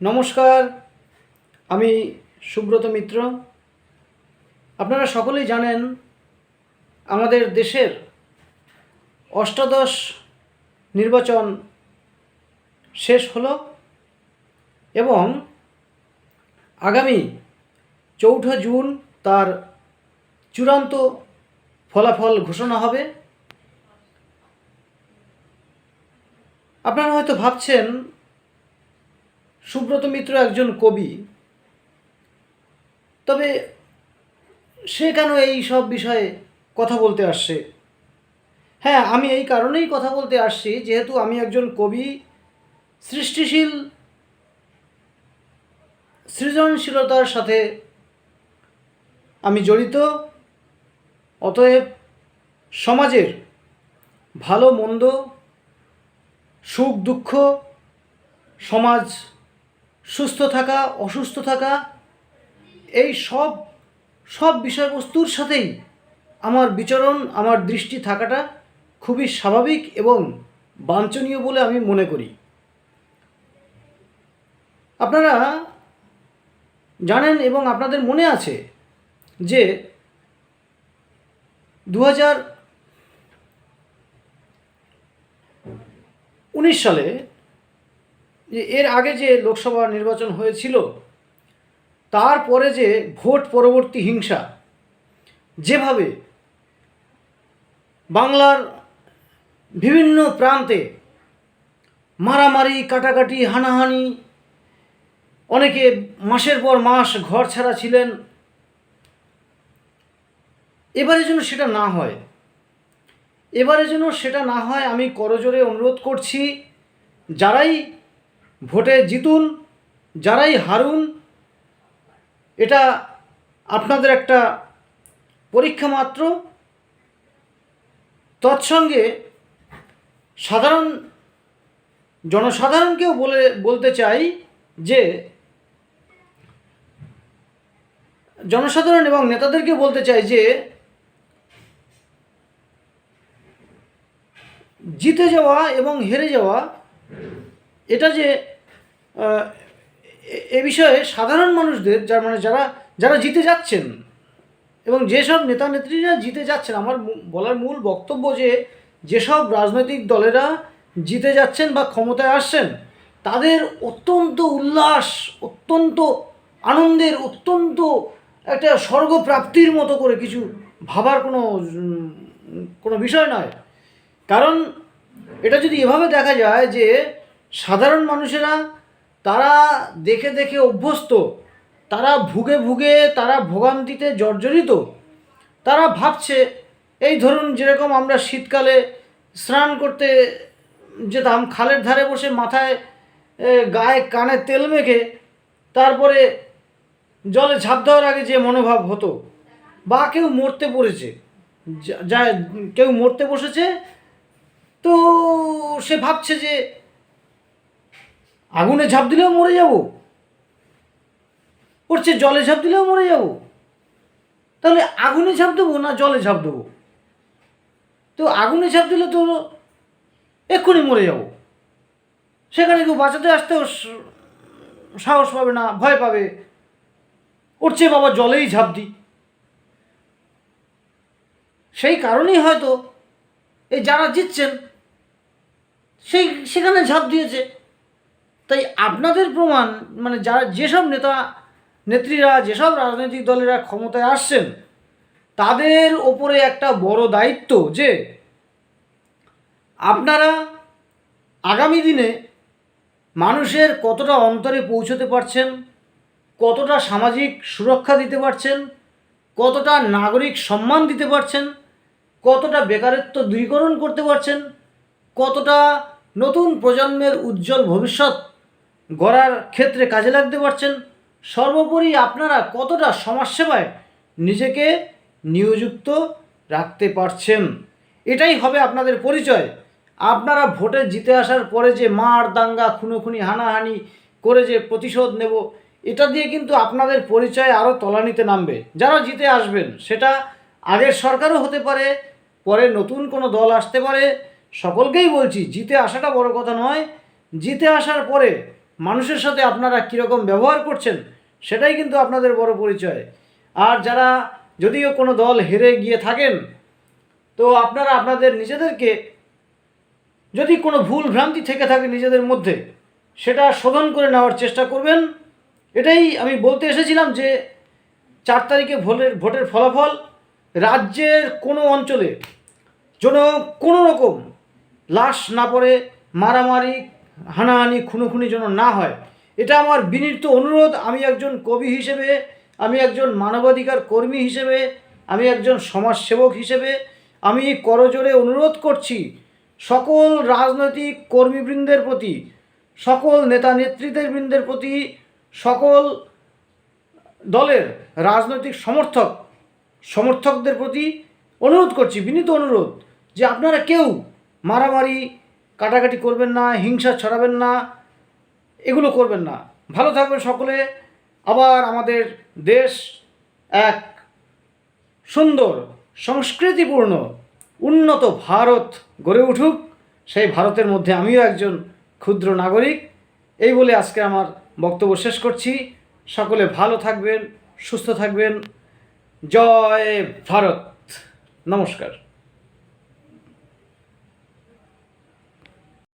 নমস্কার, আমি সুব্রত মিত্র। আপনারা সকলেই জানেন আমাদের দেশের অষ্টাদশ নির্বাচন শেষ হলো এবং আগামী চৌঠা জুন তার চূড়ান্ত ফলাফল ঘোষণা হবে। আপনারা হয়তো ভাবছেন সুব্রত মিত্র একজন কবি। তবে সে কেন এই সব বিষয়ে কথা বলতে আসছে? হ্যাঁ আমি এই কারণেই কথা বলতে আসছি, যেহেতু আমি একজন কবি, সৃষ্টিশীল, সৃজনশীলতার সাথে আমি জড়িত, অতএব সমাজের ভালো, মন্দ, সুখ, দুঃখ, সমাজ সুস্থ থাকা, অসুস্থ থাকা, এই সব সব বিষয়বস্তুর সাথেই আমার বিচরণ, আমার দৃষ্টি থাকাটা খুবই স্বাভাবিক এবং বাঞ্ছনীয় বলে আমি মনে করি। আপনারা জানেন এবং আপনাদের মনে আছে যে দু হাজার উনিশ সালে যে এর আগে যে লোকসভা নির্বাচন হয়েছিল, তারপরে যে ভোট পরবর্তী হিংসা, যেভাবে বাংলার বিভিন্ন প্রান্তে মারামারি, কাটাকাটি, হানাহানি, অনেকে মাসের পর মাস ঘর ছাড়া ছিলেন, এবারে যেন সেটা না হয়। এবারে যেন সেটা না হয়, আমি করজোরে অনুরোধ করছি, যারাই ভোটে জিতুন, যারাই হারুন, এটা আপনাদের একটা পরীক্ষা মাত্র। তৎসঙ্গে সাধারণ জনসাধারণকেও বলে, বলতে চাই যে, জনসাধারণ এবং নেতাদেরকে বলতে চাই যে, জিতে যাওয়া এবং হেরে যাওয়া, এটা যে এ- বিষয়ে সাধারণ মানুষদের, যার মানে যারা যারা জিতে যাচ্ছেন, এবং যেসব নেতা নেত্রীরা জিতে যাচ্ছেন, আমার বলার মূল বক্তব্য যে, যেসব রাজনৈতিক দলেরা জিতে যাচ্ছেন বা ক্ষমতায় আসছেন, তাদের অত্যন্ত উল্লাস, অত্যন্ত আনন্দের, অত্যন্ত একটা স্বর্গপ্রাপ্তির মতো করে কিছু ভাবার কোনো কোনো বিষয় নয়। কারণ এটা যদি এভাবে দেখা যায় যে, সাধারণ মানুষেরা তারা দেখে দেখে অভ্যস্ত, তারা ভুগে ভুগে তারা ভোগান্তিতে জর্জরিত। তারা ভাবছে, এই ধরুন যেরকম আমরা শীতকালে স্নান করতে যেতাম, খালের ধারে বসে মাথায় গায়ে কানে তেল মেখে, তারপরে জলে ঝাঁপ দেওয়ার আগে যে মনোভাব হতো, বা কেউ মরতে পড়েছে যা- কেউ মরতে বসেছে, তো সে ভাবছে যে আগুনে ঝাঁপ দিলেও মরে যাব। করছে জলে ঝাঁপ দিলেও মরে যাব। তাহলে আগুনে ঝাঁপ দেবো না জলে ঝাঁপ দেবো? তো আগুনে ঝাঁপ দিলে তো এক্ষুনি মরে যাব। সেখানে কেউ বাঁচাতে আসতেও সাহস পাবে না, ভয় পাবে। উঠছে বাবা জলেই ঝাঁপ দিই। সেই কারণেই হয়তো এই যারা জিতছেন, সেই, সেখানে ঝাঁপ দিয়েছে। তাই আপনাদের প্রমাণ মানে যারা, যেসব নেতা, নেত্রীরা, যেসব রাজনৈতিক দলেরা ক্ষমতায় আসছেন, তাদের ওপরে একটা বড় দায়িত্ব যে, আপনারা আগামী দিনে মানুষের কতটা অন্তরে পৌঁছতে পারছেন, কতটা সামাজিক সুরক্ষা দিতে পারছেন, কতটা নাগরিক সম্মান দিতে পারছেন, কতটা বেকারত্ব দূরীকরণ করতে পারছেন, কতটা নতুন প্রজন্মের উজ্জ্বল ভবিষ্যৎ গড়ার ক্ষেত্রে কাজে লাগতে পারছেন। সর্বোপরি আপনারা কতটা সমাজসেবায় নিজেকে নিয়োযুক্ত রাখতে পারছেন? এটাই হবে আপনাদের পরিচয়। আপনারা ভোটে জিতে আসার পরে যে মার, দাঙ্গা, খুনোখুনি, হানাহানি করে যে প্রতিশোধ নেব, এটা দিয়ে কিন্তু আপনাদের পরিচয় আরও তলানিতে নামবে। যারা জিতে আসবেন, সেটা আগের সরকারও হতে পারে, পরে নতুন কোনো দল আসতে পারে। সকলকেই বলছি, জিতে আসাটা বড় কথা নয়। জিতে আসার পরে মানুষের সাথে আপনারা কীরকম ব্যবহার করছেন, সেটাই কিন্তু আপনাদের বড় পরিচয়। আর যারা যদিও কোনো দল হেরে গিয়ে থাকেন, তো আপনারা আপনাদের নিজেদেরকে, যদি কোনো ভুল ভ্রান্তি থেকে থাকে নিজেদের মধ্যে, সেটা শোধন করে নেওয়ার চেষ্টা করবেন। এটাই আমি বলতে এসেছিলাম যে, চার তারিখে ভোটের ভোটের ফলাফল রাজ্যের কোনো অঞ্চলে যেন কোনো রকম লাশ না পড়ে, মারামারি হানাহানি, খুনোখুনি যেন না হয়। এটা আমার বিনীত অনুরোধ। আমি একজন কবি হিসেবে, আমি একজন মানবাধিকার কর্মী হিসেবে, আমি একজন সমাজসেবক হিসেবে, আমি করজোরে অনুরোধ করছি সকল রাজনৈতিক কর্মীবৃন্দের প্রতি, সকল নেতা নেতৃত্বের বৃন্দের প্রতি, সকল দলের রাজনৈতিক সমর্থক, সমর্থকদের প্রতি অনুরোধ করছি, বিনীত অনুরোধ যে আপনারা কেউ মারামারি কাটাকাটি করবেন না, হিংসা ছড়াবেন না, এগুলো করবেন না। ভালো থাকবেন সকলে। আবার আমাদের দেশ এক সুন্দর, সংস্কৃতিপূর্ণ, উন্নত ভারত গড়ে উঠুক। সেই ভারতের মধ্যে আমিও একজন ক্ষুদ্র নাগরিক। এই বলে আজকে আমার বক্তব্য শেষ করছি। সকলে ভালো থাকবেন, সুস্থ থাকবেন। জয় ভারত। নমস্কার।